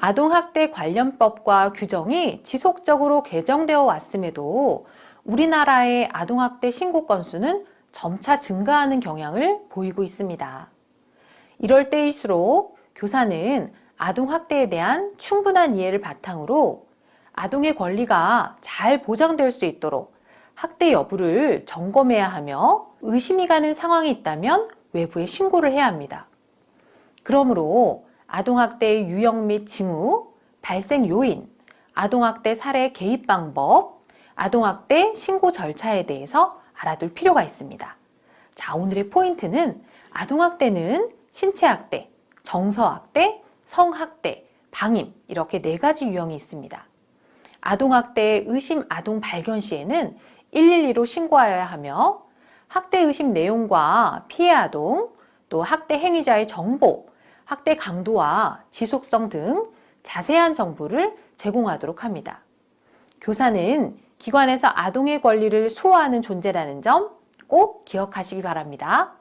아동학대 관련법과 규정이 지속적으로 개정되어 왔음에도 우리나라의 아동학대 신고 건수는 점차 증가하는 경향을 보이고 있습니다. 이럴 때일수록 교사는 아동학대에 대한 충분한 이해를 바탕으로 아동의 권리가 잘 보장될 수 있도록 학대 여부를 점검해야 하며 의심이 가는 상황이 있다면 외부에 신고를 해야 합니다. 그러므로 아동학대의 유형 및 징후, 발생 요인, 아동학대 사례 개입 방법, 아동학대 신고 절차에 대해서 알아둘 필요가 있습니다. 자, 오늘의 포인트는 아동학대는 신체학대, 정서학대, 성학대, 방임 이렇게 네 가지 유형이 있습니다. 아동학대 의심 아동 발견 시에는 112로 신고하여야 하며 학대 의심 내용과 피해 아동, 또 학대 행위자의 정보, 학대 강도와 지속성 등 자세한 정보를 제공하도록 합니다. 교사는 기관에서 아동의 권리를 수호하는 존재라는 점 꼭 기억하시기 바랍니다.